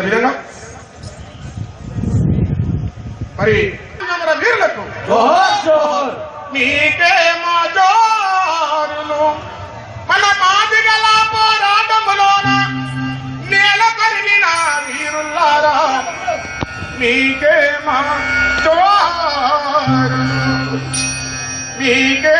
అదే విధంగా? మరి మన వీరులకు మీకే మా జోరులు. మన మాదిగల పోరాటములోన నేల కరిగిన వీరుల్లారా మీకే మా జోరులు. మీకే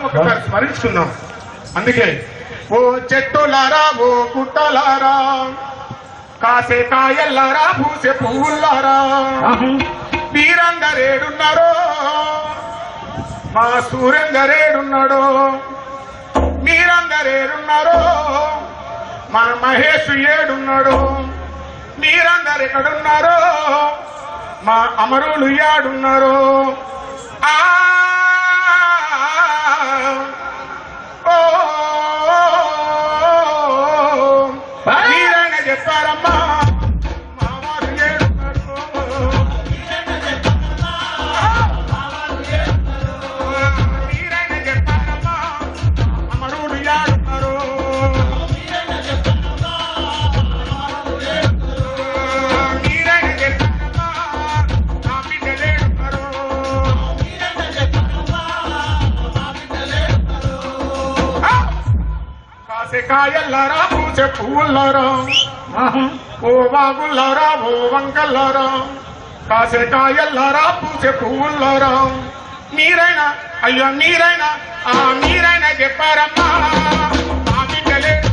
త్యాగాలను ఒకసారి స్మరించుకుందాం. అందుకే ఓ చెట్టులారా ఓ గుట్టలారా కాసే కాయల్లారా పూసే పువ్వులారా వీరందరేడున్నారో మా సూర్యందరేడున్నాడో మీరందరేడున్నారో మన మహేష్ ఏడున్నాడు మీరందరు ఎక్కడున్నారో మా అమరులు ఏడున్నారు ఆ ఓ, కాయల్లారా పూసే పువ్వుల్లారా ఓ బాగుల్లారా ఓ వంకల్లారా కాసే కాయల్లారా పూసే పువ్వుల్లారా. మీరైనా అయ్యో మీరైనా ఆ మీరైనా చెప్పారమ్మా. మా బిడ్డలేడున్నారు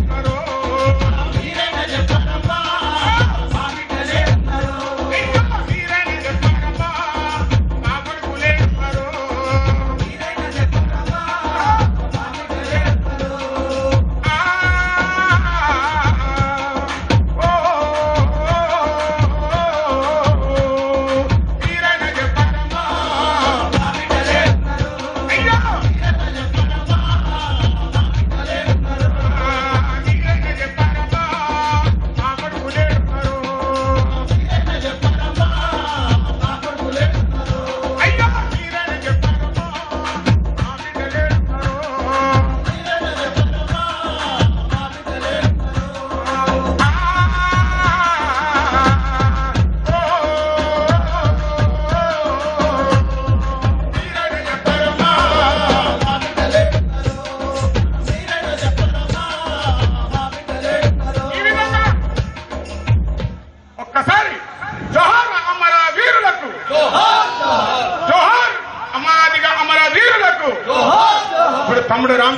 നമ്മുടെ